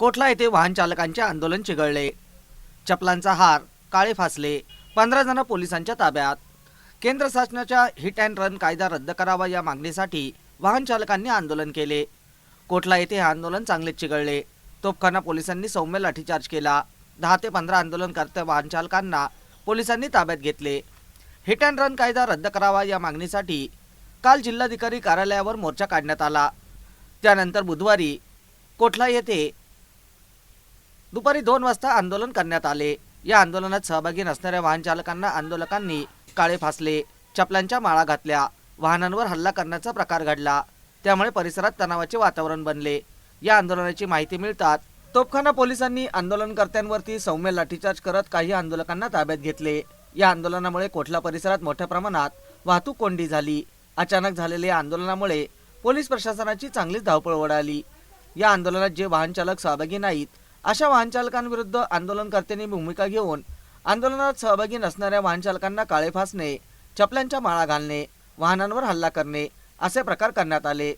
कोठला येथे वाहन चालकांचे आंदोलन चिघळले? चपलांचा हार काळे फासले पंधरा जण पोलिसांच्या ताब्यात. केंद्र शासनाच्या हिट अँड रन कायदा रद्द करावा या मागणीसाठी वाहन चालकांनी आंदोलन केले. कोठला येथे हे आंदोलन चांगलेच चिघळले? तोपखाना पोलिसांनी सौम्य लाठीचार्ज केला. दहा ते पंधरा आंदोलनकर्त्या वाहन चालकांना पोलिसांनी ताब्यात घेतले. हिट अँड रन कायदा रद्द करावा या मागणीसाठी काल जिल्हाधिकारी कार्यालयावर मोर्चा काढण्यात आला. त्यानंतर बुधवारी कोठला येथे दुपारी दोन वाजता आंदोलन करण्यात आले. या आंदोलनात सहभागी नसणाऱ्या वाहन चालकांना आंदोलकांनी काळे फासले चपलांच्या माळा घातल्या वाहनांवर हल्ला करण्याचा प्रकार घडला. त्यामुळे परिसरात तणावाचे वातावरण बनले. या आंदोलनाची माहिती मिळतात तोफखाना पोलिसांनी आंदोलनकर्त्यांवरती सौम्य लाठीचार्ज करत काही आंदोलकांना ताब्यात घेतले. या आंदोलनामुळे कोठला परिसरात मोठ्या प्रमाणात वाहतूक कोंडी झाली. अचानक झालेल्या आंदोलनामुळे पोलीस प्रशासनाची चांगलीच धावपळ उडाली या आंदोलनात जे वाहन चालक सहभागी नाहीत अशा वाहनचालकांविरुद्ध आंदोलनकर्त्यांनी भूमिका घेऊन आंदोलनात सहभागी नसणाऱ्या वाहनचालकांना काळे फासणे चपल्यांच्या माळा घालणे वाहनांवर हल्ला करणे असे प्रकार करण्यात आले.